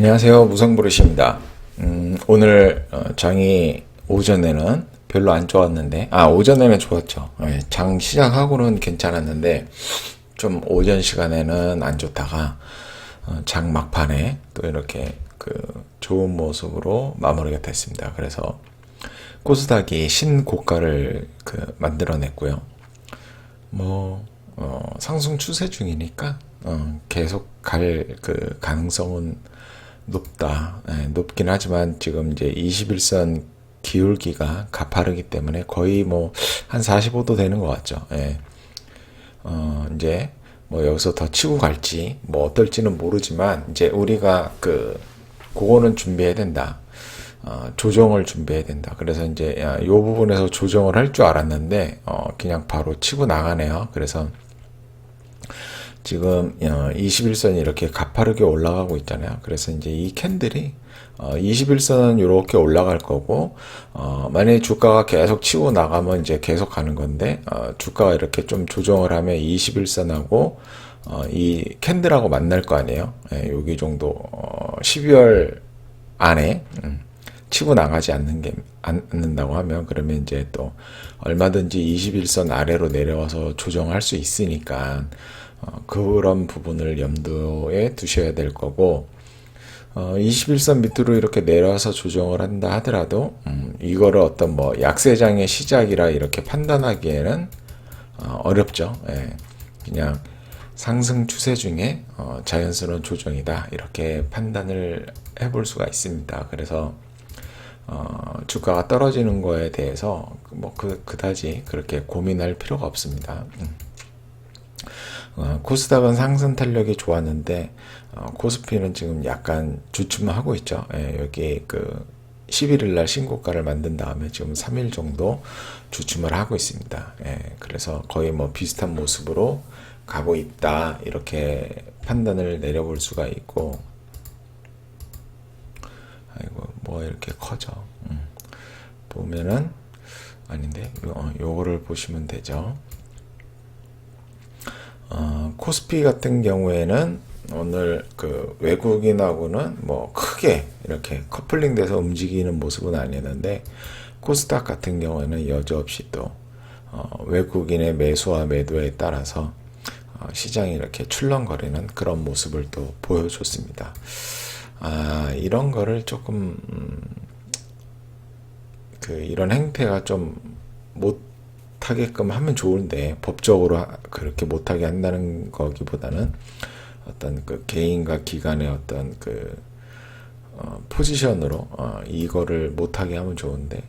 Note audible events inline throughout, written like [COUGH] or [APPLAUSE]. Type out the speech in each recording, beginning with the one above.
안녕하세요. 무성브루시입니다. 음, 오늘 어, 장이 오전에는 별로 안 좋았는데, 아, 오전에는 좋았죠. 예, 장 시작하고는 괜찮았는데, 좀 오전 시간에는 안 좋다가, 어, 장 막판에 또 이렇게 그 좋은 모습으로 마무리가 됐습니다. 그래서 코스닥이 신고가를 그 만들어냈고요. 뭐, 어, 상승 추세 중이니까, 어, 계속 갈 그 가능성은 높다. 예, 높긴 하지만 지금 이제 21선 기울기가 가파르기 때문에 거의 뭐 한 45도 되는 것 같죠. 예. 어, 이제 뭐 여기서 더 치고 갈지 뭐 어떨지는 모르지만 이제 우리가 그 그거는 준비해야 된다. 어, 조정을 준비해야 된다. 그래서 이제 야, 요 부분에서 조정을 할 줄 알았는데 어, 그냥 바로 치고 나가네요. 그래서 지금 21선이 이렇게 가파르게 올라가고 있잖아요. 그래서 이제 이 캔들이 21선은 이렇게 올라갈 거고 어, 만약에 주가가 계속 치고 나가면 이제 계속 가는 건데 어, 주가가 이렇게 좀 조정을 하면 21선하고 어, 이 캔들하고 만날 거 아니에요. 예, 여기 정도 12월 안에 음, 치고 나가지 않는 게 않는다고 하면 그러면 이제 또 얼마든지 21선 아래로 내려와서 조정할 수 있으니까 어, 그런 부분을 염두에 두셔야 될 거고 어, 21선 밑으로 이렇게 내려와서 조정을 한다 하더라도 음, 이거를 어떤 뭐 약세장의 시작이라 이렇게 판단하기에는 어, 어렵죠. 예. 그냥 상승 추세 중에 어, 자연스러운 조정이다 이렇게 판단을 해볼 수가 있습니다. 그래서 어, 주가가 떨어지는 거에 대해서 뭐 그, 그다지 그렇게 고민할 필요가 없습니다. 음. 어, 코스닥은 상승 탄력이 좋았는데 어, 코스피는 지금 약간 주춤하고 있죠. 예, 여기 그 11일 날 신고가를 만든 다음에 지금 3일 정도 주춤을 하고 있습니다. 예, 그래서 거의 뭐 비슷한 모습으로 가고 있다 이렇게 판단을 내려볼 수가 있고 아이고 뭐 이렇게 커져 음. 보면은 아닌데 요, 요거를 보시면 되죠. 어, 코스피 같은 경우에는 오늘 그 외국인하고는 뭐 크게 이렇게 커플링 돼서 움직이는 모습은 아니었는데 코스닥 같은 경우에는 여지없이 또 어, 외국인의 매수와 매도에 따라서 어, 시장이 이렇게 출렁거리는 그런 모습을 또 보여줬습니다. 아, 이런 거를 조금 음, 그 이런 행태가 좀 못 못하게끔 하면 좋은데 법적으로 그렇게 못하게 한다는 거기보다는 어떤 그 개인과 기관의 어떤 그 어, 포지션으로 어, 이거를 못하게 하면 좋은데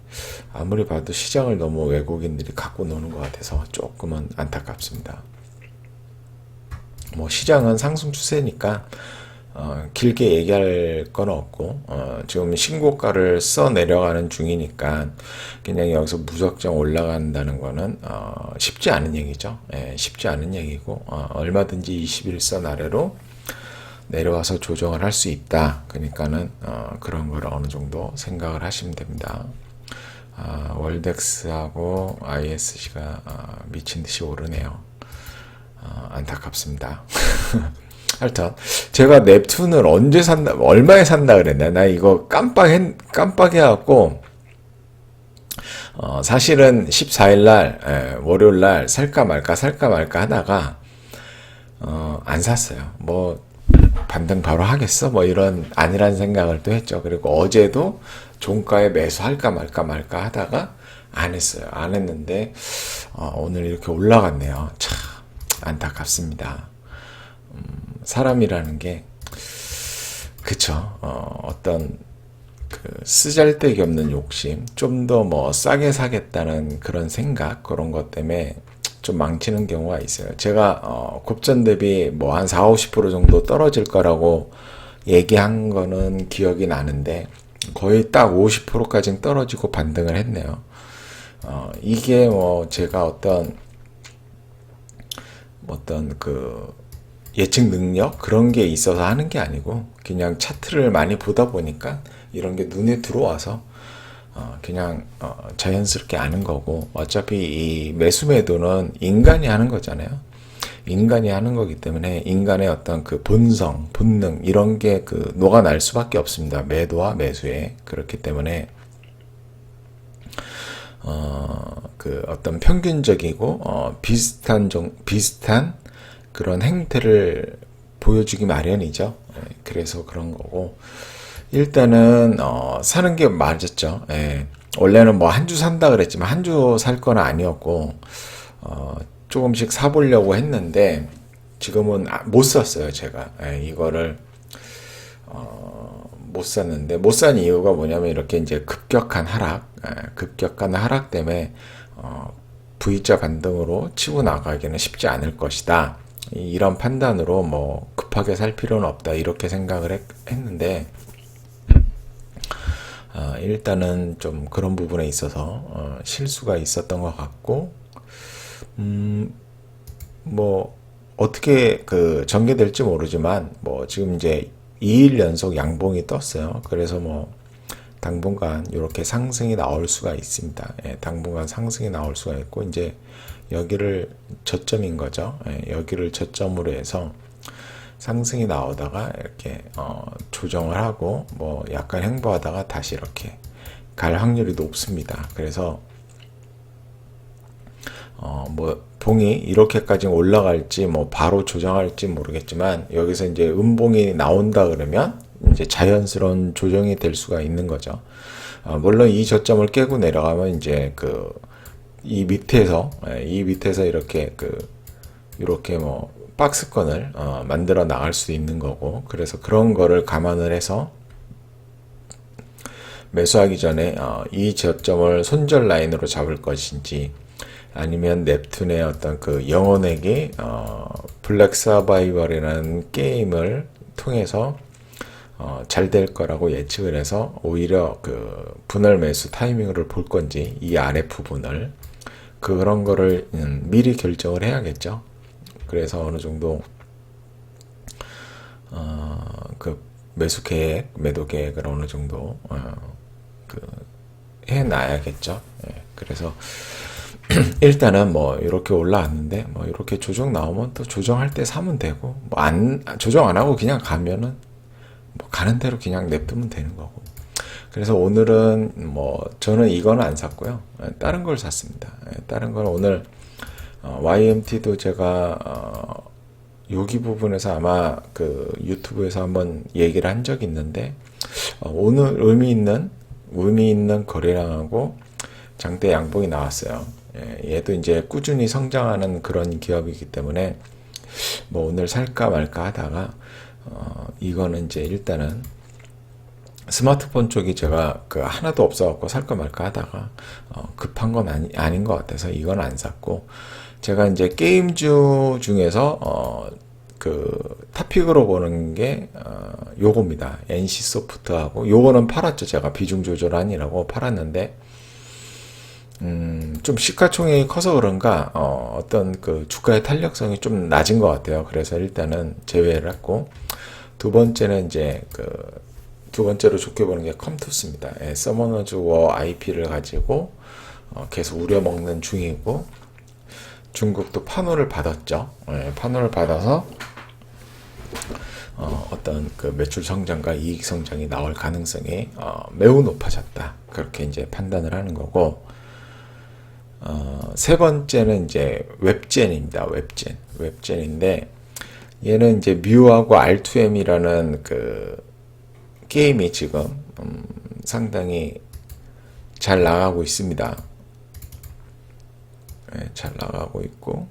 아무리 봐도 시장을 너무 외국인들이 갖고 노는 것 같아서 조금은 안타깝습니다. 뭐 시장은 상승 추세니까 어, 길게 얘기할 건 없고 어, 지금 신고가를 써 내려가는 중이니까 그냥 여기서 무작정 올라간다는 거는 어, 쉽지 않은 얘기죠. 예, 쉽지 않은 얘기고 어, 얼마든지 21선 아래로 내려와서 조정을 할 수 있다. 그러니까는 어, 그런 걸 어느 정도 생각을 하시면 됩니다. 아, 월덱스하고 ISC가 아, 미친 듯이 오르네요. 아, 안타깝습니다. [LAUGHS] 하여튼 제가 넵툰을 언제 산다 얼마에 산다 그랬나 나 이거 깜빡 깜빡해 갖고 어, 사실은 14일 날 에, 월요일 날 살까 말까 살까 말까 하다가 어, 안 샀어요. 뭐 반등 바로 하겠어? 뭐 이런 아니란 생각을 또 했죠. 그리고 어제도 종가에 매수할까 말까 말까 하다가 안 했어요. 안 했는데 어, 오늘 이렇게 올라갔네요. 참 안타깝습니다. 사람이라는 게 그쵸 어, 어떤 그 쓰잘데기 없는 욕심 좀 더 뭐 싸게 사겠다는 그런 생각 그런 것 때문에 좀 망치는 경우가 있어요. 제가 어, 곱전 대비 뭐 한 4, 50% 정도 떨어질 거라고 얘기한 거는 기억이 나는데 거의 딱 50%까지는 떨어지고 반등을 했네요. 어, 이게 뭐 제가 어떤 어떤 그 예측 능력 그런 게 있어서 하는 게 아니고 그냥 차트를 많이 보다 보니까 이런 게 눈에 들어와서 어 그냥 어 자연스럽게 아는 거고 어차피 이 매수 매도는 인간이 하는 거잖아요. 인간이 하는 거기 때문에 인간의 어떤 그 본성, 본능 이런 게 그 녹아날 수밖에 없습니다. 매도와 매수에 그렇기 때문에 어, 그 어떤 평균적이고 어, 비슷한 정, 비슷한 그런 행태를 보여주기 마련이죠. 예, 그래서 그런 거고 일단은 어, 사는 게 맞았죠. 예. 원래는 뭐 한 주 산다 그랬지만 한 주 살 건 아니었고 어, 조금씩 사보려고 했는데 지금은 아- 못 샀어요. 제가 예, 이거를 어, 못 샀는데 못 산 이유가 뭐냐면 이렇게 이제 급격한 하락, 예, 급격한 하락 때문에 어, V자 반등으로 치고 나가기는 쉽지 않을 것이다. 이- 이런 판단으로 뭐 급하게 살 필요는 없다 이렇게 생각을 했, 했는데 어, 일단은 좀 그런 부분에 있어서 어, 실수가 있었던 것 같고 음, 뭐 어떻게 그 전개될지 모르지만 뭐 지금 이제 2일 연속 양봉이 떴어요. 그래서 뭐 당분간 이렇게 상승이 나올 수가 있습니다. 예, 당분간 상승이 나올 수가 있고 이제 여기를 저점인 거죠. 예, 여기를 저점으로 해서 상승이 나오다가 이렇게 어, 조정을 하고 뭐 약간 횡보하다가 다시 이렇게 갈 확률이 높습니다. 그래서 어, 뭐, 봉이 이렇게까지 올라갈지, 뭐, 바로 조정할지 모르겠지만, 여기서 이제 음봉이 나온다 그러면, 이제 자연스러운 조정이 될 수가 있는 거죠. 어, 물론 이 저점을 깨고 내려가면, 이제 그, 이 밑에서, 예, 이 밑에서 이렇게 그, 이렇게 뭐, 박스권을, 어, 만들어 나갈 수 있는 거고, 그래서 그런 거를 감안을 해서, 매수하기 전에 어, 이 저점을 손절 라인으로 잡을 것인지 아니면 넵툰의 어떤 그 영혼에게 어, 블랙 서바이벌이라는 게임을 통해서 어, 잘 될 거라고 예측을 해서 오히려 그 분할 매수 타이밍을 볼 건지 이 아래 부분을 그런 거를 음, 미리 결정을 해야겠죠. 그래서 어느 정도 어, 그 매수 계획, 매도 계획을 어느 정도 어, 그 해놔야겠죠. 예, 그래서 [CLEARS THROAT] 일단은 뭐 이렇게 올라왔는데 뭐 이렇게 조정 나오면 또 조정할 때 사면 되고 뭐 안 조정 안 하고 그냥 가면은 뭐 가는 대로 그냥 냅두면 되는 거고. 그래서 오늘은 뭐 저는 이거는 안 샀고요. 예, 다른 걸 샀습니다. 예, 다른 건 오늘 어, YMT도 제가 어, 여기 부분에서 아마 그 유튜브에서 한번 얘기를 한 적이 있는데 어, 오늘 의미 있는 의미 있는 거래량하고 장대 양봉이 나왔어요. 예, 얘도 이제 꾸준히 성장하는 그런 기업이기 때문에 뭐 오늘 살까 말까 하다가 어, 이거는 이제 일단은 스마트폰 쪽이 제가 그 하나도 없어갖고 살까 말까 하다가 어, 급한 건 아니, 아닌 것 같아서 이건 안 샀고 제가 이제 게임주 중에서 어, 그 탑픽으로 보는 게 어, 요겁니다. NC 소프트하고 요거는 팔았죠. 제가 비중 조절하니라고 팔았는데 음, 좀 시가총액이 커서 그런가 어, 어떤 그 주가의 탄력성이 좀 낮은 것 같아요. 그래서 일단은 제외를 했고 두 번째는 이제 그 두 번째로 좋게 보는 게 컴투스입니다. 예, 서머너즈 워 IP를 가지고 어, 계속 우려먹는 중이고 중국도 판호를 받았죠. 예, 판호를 받아서 어, 어떤 그 매출 성장과 이익 성장이 나올 가능성이 어, 매우 높아졌다. 그렇게 이제 판단을 하는 거고 어, 세 번째는 이제 웹젠입니다. 웹젠. 웹젠인데 얘는 이제 뮤하고 R2M이라는 그 게임이 지금 음, 상당히 잘 나가고 있습니다. 네, 잘 나가고 있고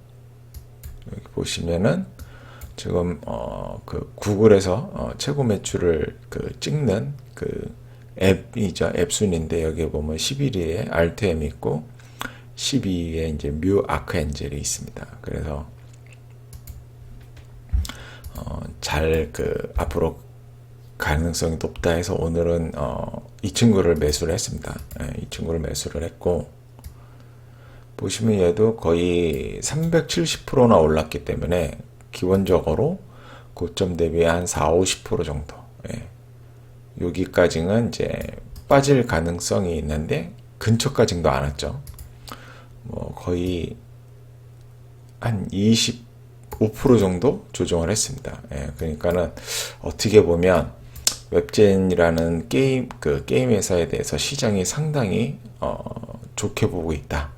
여기 보시면은 지금 어, 그 구글에서 어, 최고 매출을 그 찍는 그 앱이죠. 앱 순인데 여기 보면 11위에 R2M 있고 12위에 이제 뮤 아크엔젤이 있습니다. 그래서 어, 잘 그 앞으로 가능성이 높다 해서 오늘은 어, 이 친구를 매수를 했습니다. 예, 이 친구를 매수를 했고 보시면 얘도 거의 370%나 올랐기 때문에 기본적으로 고점 대비 한 4, 50% 정도. 예. 여기까지는 이제 빠질 가능성이 있는데 근처까지도 안 왔죠. 뭐 거의 한 20, 5% 정도 조정을 했습니다. 예, 그러니까는 어떻게 보면 웹젠이라는 게임 그 게임 회사에 대해서 시장이 상당히 어, 좋게 보고 있다.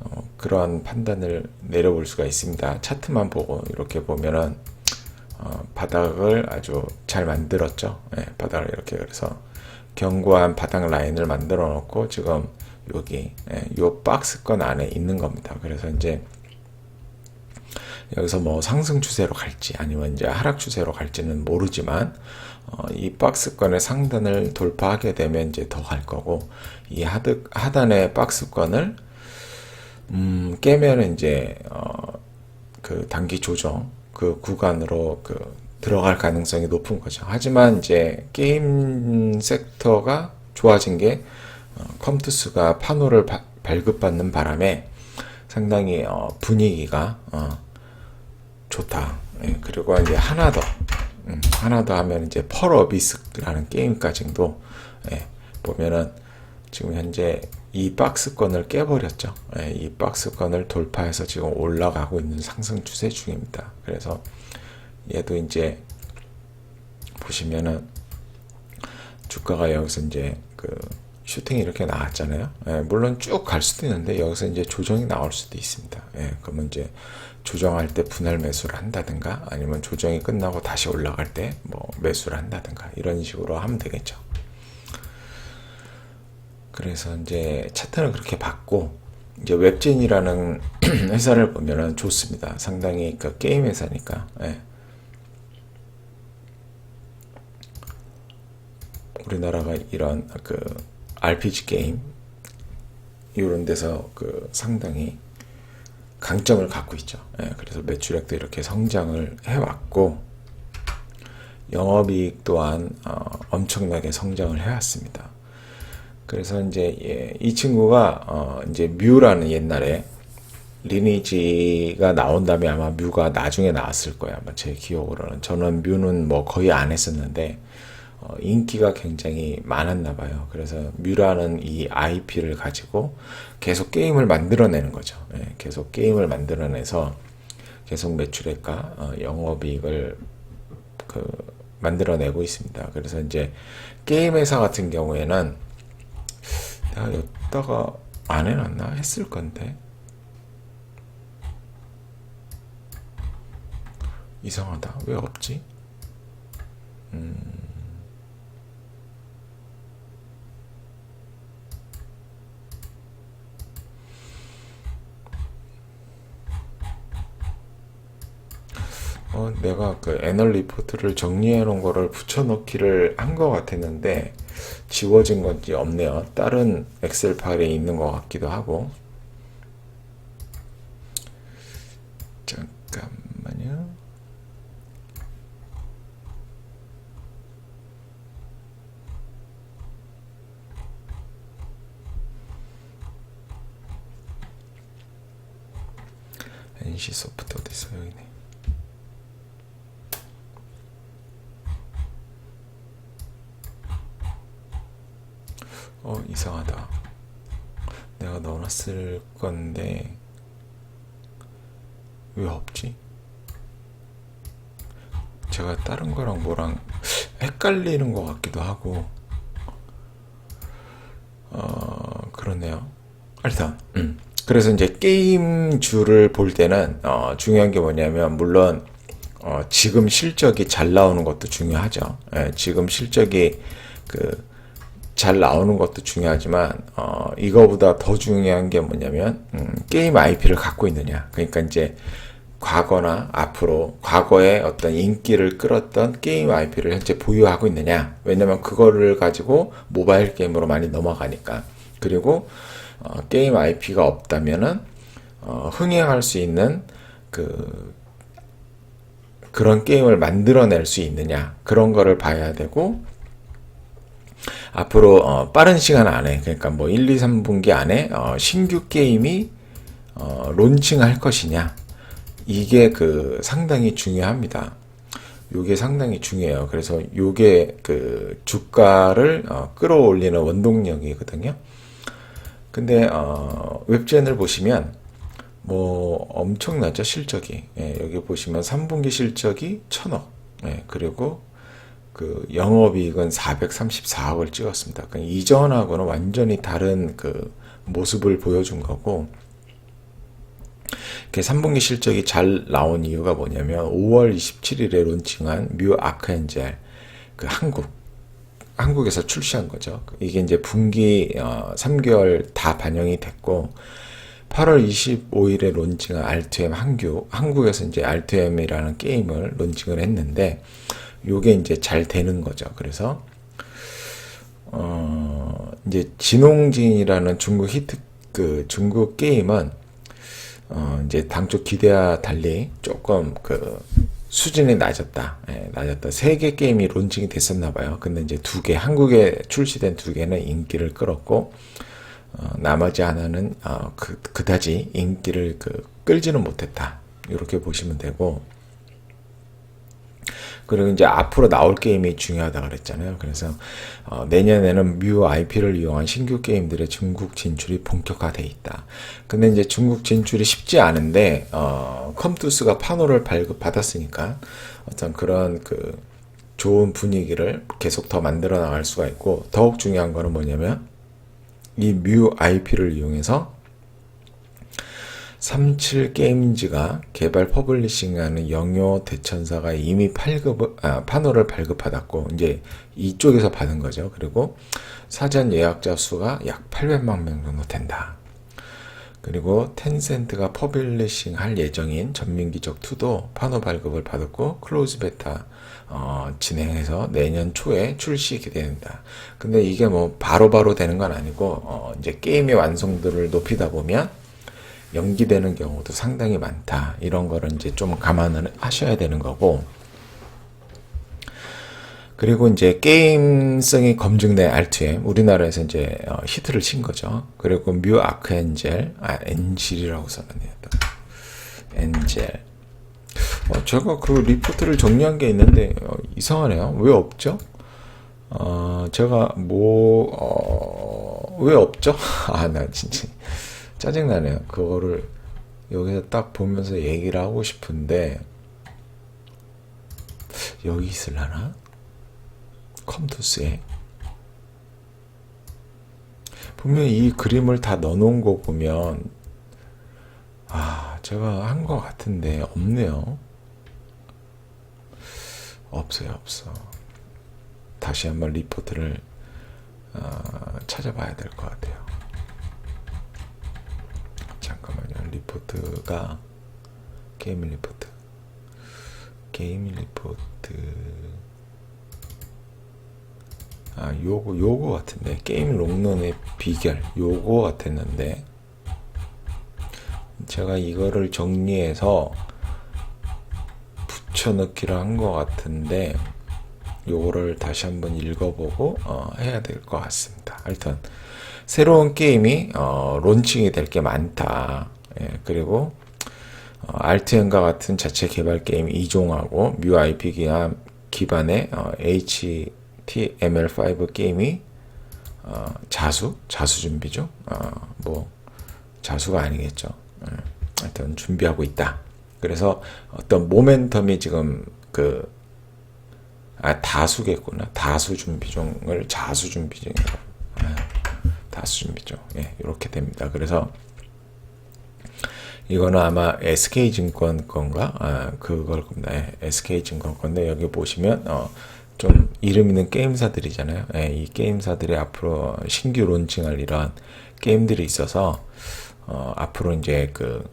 어, 그러한 판단을 내려볼 수가 있습니다. 차트만 보고 이렇게 보면은 어, 바닥을 아주 잘 만들었죠. 예, 바닥을 이렇게 그래서 견고한 바닥 라인을 만들어 놓고 지금 여기 예, 요 박스권 안에 있는 겁니다. 그래서 이제 여기서 뭐 상승 추세로 갈지 아니면 이제 하락 추세로 갈지는 모르지만 어, 이 박스권의 상단을 돌파하게 되면 이제 더 갈 거고 이 하드, 하단의 박스권을 음, 깨면 이제 어, 그 단기 조정 그 구간으로 그 들어갈 가능성이 높은 거죠. 하지만 이제 게임 섹터가 좋아진 게 어, 컴투스가 판호를 바- 발급받는 바람에 상당히 어, 분위기가 어, 좋다. 예, 그리고 이제 하나 더, 음, 하나 더 하면 이제 펄 어비스라는 게임까지도 예, 보면은 지금 현재 이 박스권을 깨버렸죠. 예, 이 박스권을 돌파해서 지금 올라가고 있는 상승 추세 중입니다. 그래서 얘도 이제 보시면은 주가가 여기서 이제 그 슈팅이 이렇게 나왔잖아요. 예, 물론 쭉 갈 수도 있는데 여기서 이제 조정이 나올 수도 있습니다. 예, 그러면 이제 조정할 때 분할 매수를 한다든가 아니면 조정이 끝나고 다시 올라갈 때 뭐 매수를 한다든가 이런 식으로 하면 되겠죠. 그래서 이제 차트는 그렇게 봤고 이제 웹진이라는 [CLEARS THROAT] 회사를 보면은 좋습니다. 상당히 그 게임 회사니까. 예. 우리나라가 이런 그 RPG 게임 이런 데서 그 상당히 강점을 갖고 있죠. 예, 그래서 매출액도 이렇게 성장을 해왔고 영업이익 또한 어, 엄청나게 성장을 해왔습니다. 그래서 이제 예, 이 친구가 어, 이제 뮤라는 옛날에 리니지가 나온 다음에 아마 뮤가 나중에 나왔을 거예요. 아마 제 기억으로는 저는 뮤는 뭐 거의 안 했었는데 어, 인기가 굉장히 많았나 봐요. 그래서 뮤라는 이 IP를 가지고 계속 게임을 만들어내는 거죠. 예, 계속 게임을 만들어내서 계속 매출액과 어, 영업이익을 그 만들어내고 있습니다. 그래서 이제 게임 회사 같은 경우에는 내가 여기다가 안 해놨나 했을 건데 이상하다. 왜 없지? 어, 내가 그 애널 리포트를 정리해 놓은 거를 붙여넣기를 한 것 같았는데 지워진 건지 없네요. 다른 엑셀 파일에 있는 것 같기도 하고. 잠깐만요. NC 소프트 어디 있어 여기네. 어, 이상하다. 내가 넣어놨을 건데, 왜 없지? 제가 다른 거랑 뭐랑 헷갈리는 것 같기도 하고, 어, 그렇네요. 일단, 음. 그래서 이제 게임주를 볼 때는, 어, 중요한 게 뭐냐면, 물론, 어, 지금 실적이 잘 나오는 것도 중요하죠. 예, 지금 실적이 그, 잘 나오는 것도 중요하지만 어, 이거보다 더 중요한 게 뭐냐면 음, 게임 IP를 갖고 있느냐. 그러니까 이제 과거나 앞으로 과거에 어떤 인기를 끌었던 게임 IP를 현재 보유하고 있느냐. 왜냐면 그거를 가지고 모바일 게임으로 많이 넘어가니까. 그리고 어, 게임 IP가 없다면은 어, 흥행할 수 있는 그 그런 게임을 만들어낼 수 있느냐 그런 거를 봐야 되고 앞으로 어, 빠른 시간 안에 그러니까 뭐 1, 2, 3분기 안에 어, 신규 게임이 어, 론칭할 것이냐 이게 그 상당히 중요합니다. 요게 상당히 중요해요. 그래서 요게 그 주가를 어, 끌어올리는 원동력이거든요. 근데 어, 웹젠을 보시면 뭐 엄청나죠 실적이 예, 여기 보시면 3분기 실적이 1000억 예, 그리고 그 영업이익은 434억을 찍었습니다. 그러니까 이전하고는 완전히 다른 그 모습을 보여준 거고 이렇게 3분기 실적이 잘 나온 이유가 뭐냐면 5월 27일에 론칭한 뮤 아크엔젤 그 한국 한국에서 출시한 거죠. 이게 이제 분기 어, 3개월 다 반영이 됐고 8월 25일에 론칭한 R2M 한규 한국에서 이제 R2M이라는 게임을 론칭을 했는데 요게 이제 잘 되는 거죠. 그래서 어 이제 진홍진이라는 중국 히트 그 중국 게임은 어 이제 당초 기대와 달리 조금 그 수준이 낮았다. 예, 낮았다. 세 개 게임이 론칭이 됐었나 봐요. 근데 이제 두 개, 한국에 출시된 두 개는 인기를 끌었고, 어, 나머지 하나는, 어, 그, 그다지 인기를 그, 끌지는 못했다. 이렇게 보시면 되고, 그리고 이제 앞으로 나올 게임이 중요하다 그랬잖아요. 그래서 어, 내년에는 뮤 IP를 이용한 신규 게임들의 중국 진출이 본격화돼 있다. 근데 이제 중국 진출이 쉽지 않은데 어, 컴투스가 판호를 발급받았으니까 어떤 그런 그 좋은 분위기를 계속 더 만들어 나갈 수가 있고 더욱 중요한 거는 뭐냐면 이 뮤 IP를 이용해서 37 게임즈가 개발 퍼블리싱하는 영요 대천사가 이미 팔급 아, 판호를 발급받았고 이제 이쪽에서 받은 거죠. 그리고 사전 예약자 수가 약 800만 명 정도 된다. 그리고 텐센트가 퍼블리싱 할 예정인 전민기적 2도 판호 발급을 받았고 클로즈 베타 어, 진행해서 내년 초에 출시 기대된다. 근데 이게 뭐 바로바로 바로 되는 건 아니고 어, 이제 게임의 완성도를 높이다 보면 연기되는 경우도 상당히 많다. 이런 거를 이제 좀 감안을 하셔야 되는 거고. 그리고 이제 게임성이 검증된 R2M 우리나라에서 이제 어, 히트를 친 거죠. 그리고 뮤 아크 엔젤 아 엔젤이라고 써놨네요. 엔젤. 어, 제가 그 리포트를 정리한 게 있는데 어, 이상하네요. 왜 없죠? 어, 제가 뭐, 어, 왜 없죠? [LAUGHS] 아, 나 진짜. 짜증나네요. 그거를 여기서 딱 보면서 얘기를 하고 싶은데 여기 있을라나? 컴투스에 분명히 이 그림을 다 넣어놓은 거 보면 아 제가 한 거 같은데 없네요. 없어요 없어. 다시 한번 리포트를 어, 찾아봐야 될 것 같아요. 리포트가 게임 리포트. 게임 리포트. 아 요거 요거 같은데. 게임 롱런의 비결. 요거 같았는데. 제가 이거를 정리해서 붙여넣기를 한 것 같은데 요거를 다시 한번 읽어보고 어, 해야 될 것 같습니다. 하여튼 새로운 게임이 어, 론칭이 될 게 많다. 예, 그리고 어, 알트엔과 같은 자체 개발 게임 이종하고 뮤IP 기반의 어, HTML5 게임이 어, 자수 자수 준비죠. 어, 뭐 자수가 아니겠죠. 예, 하여튼 준비하고 있다. 그래서 어떤 모멘텀이 지금 그 아, 다수겠구나. 다수 준비종을 자수 준비종이라고. 아, 다수 준비종. 예, 이렇게 됩니다. 그래서 이거는 아마 SK증권 건가? 아, 그걸 겁니다. 예, SK증권 건데 여기 보시면 어, 좀 이름 있는 게임사들이잖아요. 예, 이 게임사들이 앞으로 신규 론칭할 이런 게임들이 있어서 어, 앞으로 이제 그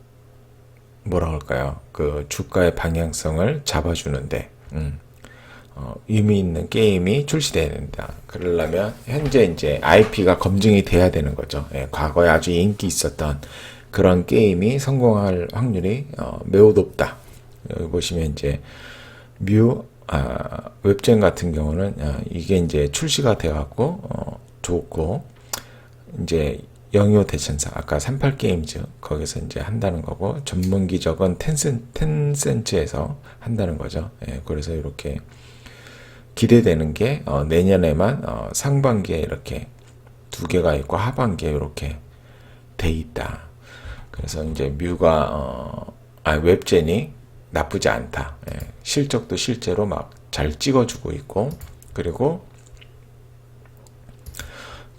뭐라 할까요? 그 주가의 방향성을 잡아주는데 음, 어, 의미 있는 게임이 출시돼야 된다. 그러려면 현재 이제 IP가 검증이 돼야 되는 거죠. 예, 과거에 아주 인기 있었던 그런 게임이 성공할 확률이 어, 매우 높다. 여기 보시면 이제 뮤 아, 웹젠 같은 경우는 어, 이게 이제 출시가 되어갖고 어, 좋고 이제 영요 대천사 아까 38 게임즈 거기서 이제 한다는 거고 전문 기적은 텐센 텐센츠에서 한다는 거죠. 예, 그래서 이렇게 기대되는 게 어, 내년에만 어, 상반기에 이렇게 두 개가 있고 하반기에 이렇게 돼 있다. 그래서 이제 뮤가 어, 아 웹젠이 나쁘지 않다. 예, 실적도 실제로 막 잘 찍어주고 있고 그리고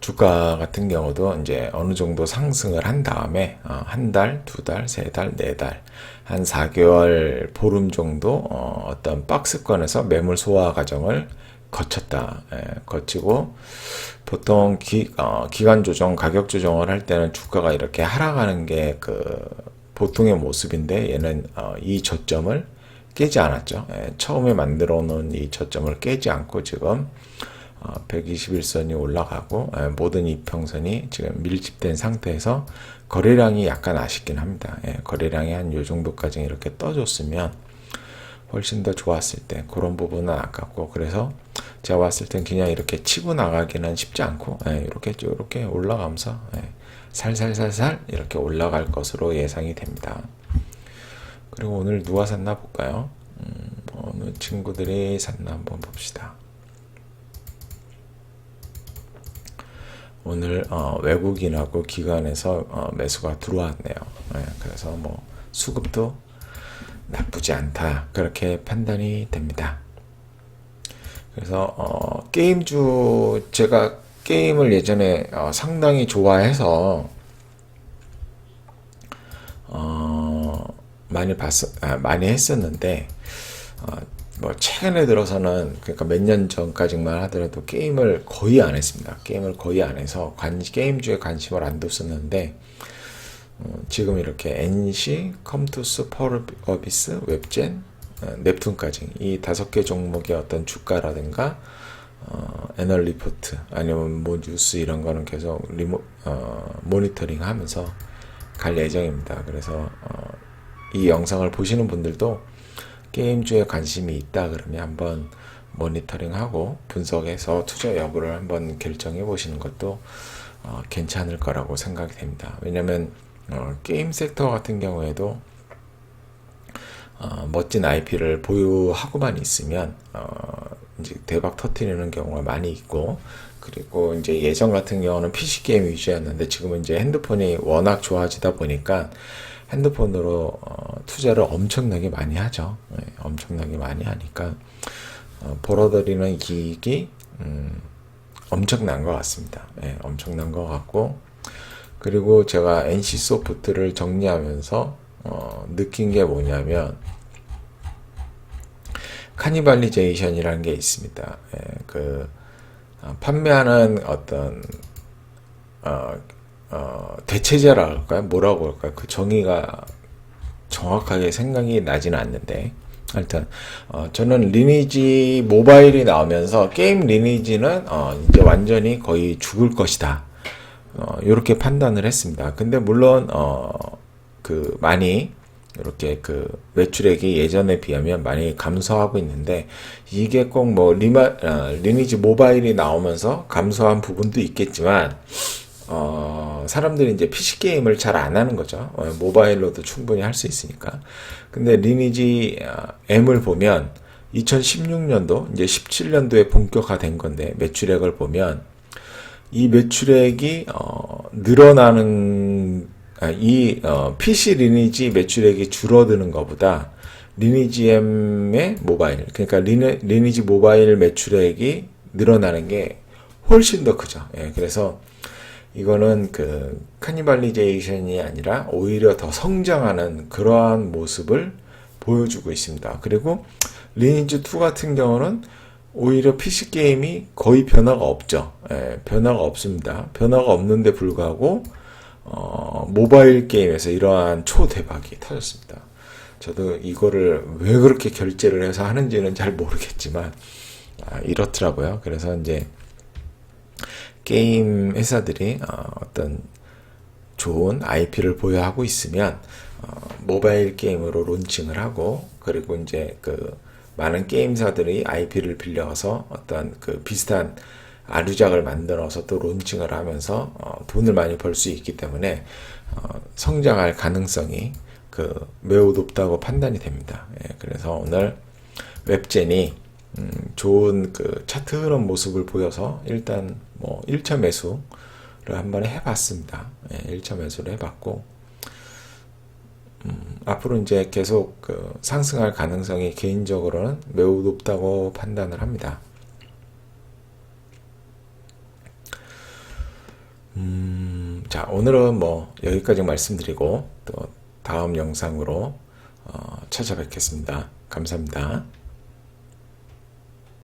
주가 같은 경우도 이제 어느 정도 상승을 한 다음에 어, 한 달, 두 달, 세 달, 네 달, 한 4개월 보름 정도 어, 어떤 박스권에서 매물 소화 과정을 거쳤다. 예, 거치고 보통 기, 어, 기간 조정, 가격 조정을 할 때는 주가가 이렇게 하락하는 게 그 보통의 모습인데 얘는 어, 이 저점을 깨지 않았죠. 예, 처음에 만들어 놓은 이 저점을 깨지 않고 지금 어, 121선이 올라가고 예, 모든 이평선이 지금 밀집된 상태에서 거래량이 약간 아쉽긴 합니다. 예, 거래량이 한 요 정도까지 이렇게 떠줬으면 훨씬 더 좋았을 때 그런 부분은 아깝고 그래서 제가 봤을 땐 그냥 이렇게 치고 나가기는 쉽지 않고 예, 이렇게 쭉 이렇게 올라가면서 예, 살살살살 이렇게 올라갈 것으로 예상이 됩니다. 그리고 오늘 누가 샀나 볼까요? 음, 어느 친구들이 샀나 한번 봅시다. 오늘 어, 외국인하고 기관에서 어, 매수가 들어왔네요. 예, 그래서 뭐 수급도 나쁘지 않다 그렇게 판단이 됩니다. 그래서 어, 게임주 제가 게임을 예전에 어, 상당히 좋아해서 어, 많이 봤 아, 많이 했었는데 어, 뭐 최근에 들어서는 그러니까 몇 년 전까지만 하더라도 게임을 거의 안 했습니다. 게임을 거의 안 해서 관, 게임주에 관심을 안 뒀었는데 어, 지금 이렇게 NC, 컴투스, 파워어비스, 웹젠, 어, 넵툰까지 이 다섯 개 종목의 어떤 주가라든가 어, 애널 리포트 아니면 뭐 뉴스 이런 거는 계속 리모, 어, 모니터링 하면서 갈 예정입니다. 그래서 어, 이 영상을 보시는 분들도 게임주에 관심이 있다 그러면 한번 모니터링하고 분석해서 투자 여부를 한번 결정해 보시는 것도 어, 괜찮을 거라고 생각이 됩니다. 왜냐면 어, 게임 섹터 같은 경우에도 어, 멋진 IP를 보유하고만 있으면 어, 이제 대박 터트리는 경우가 많이 있고 그리고 이제 예전 같은 경우는 PC 게임 위주였는데 지금은 이제 핸드폰이 워낙 좋아지다 보니까 핸드폰으로 어, 투자를 엄청나게 많이 하죠. 네, 엄청나게 많이 하니까 어, 벌어들이는 이익이 음, 엄청난 것 같습니다. 네, 엄청난 것 같고 그리고 제가 NC 소프트를 정리하면서 어, 느낀 게 뭐냐면 카니발리제이션이라는 게 있습니다. 예, 그 어, 판매하는 어떤 어, 어, 대체제라 할까요? 뭐라고 할까요? 그 정의가 정확하게 생각이 나지는 않는데 하여튼 어, 저는 리니지 모바일이 나오면서 게임 리니지는 어, 이제 완전히 거의 죽을 것이다. 어, 이렇게 판단을 했습니다. 근데 물론 어, 그 많이 이렇게 그 매출액이 예전에 비하면 많이 감소하고 있는데 이게 꼭 뭐 리마 어, 리니지 모바일이 나오면서 감소한 부분도 있겠지만 어, 사람들이 이제 PC 게임을 잘 안 하는 거죠. 어, 모바일로도 충분히 할 수 있으니까. 근데 리니지 어, M을 보면 2016년도 이제 17년도에 본격화된 건데 매출액을 보면 이 매출액이 어, 늘어나는 아, 이 어, PC 리니지 매출액이 줄어드는 것보다 리니지 M의 모바일 그러니까 리니, 리니지 모바일 매출액이 늘어나는 게 훨씬 더 크죠. 예, 그래서 이거는 그 카니발리제이션이 아니라 오히려 더 성장하는 그러한 모습을 보여주고 있습니다. 그리고 리니지 2 같은 경우는 오히려 PC 게임이 거의 변화가 없죠. 예, 변화가 없습니다. 변화가 없는데 불구하고 어, 모바일 게임에서 이러한 초대박이 터졌습니다. 저도 이거를 왜 그렇게 결제를 해서 하는지는 잘 모르겠지만 아, 이렇더라고요. 그래서 이제 게임 회사들이 어, 떤 좋은 IP를 보유하고 있으면 어, 모바일 게임으로 론칭을 하고 그리고 이제 그 많은 게임사들이 IP를 빌려서 어떤 그 비슷한 아류작을 만들어서 또 론칭을 하면서 어, 돈을 많이 벌 수 있기 때문에 어, 성장할 가능성이 그 매우 높다고 판단이 됩니다. 예, 그래서 오늘 웹젠이 음, 좋은 그 차트 흐름 모습을 보여서 일단 뭐 1차 매수를 한번 해봤습니다. 예, 1차 매수를 해봤고 음, 앞으로 이제 계속 그 상승할 가능성이 개인적으로는 매우 높다고 판단을 합니다. 음, 자, 오늘은 뭐 여기까지 말씀드리고 또 다음 영상으로 어, 찾아뵙겠습니다. 감사합니다.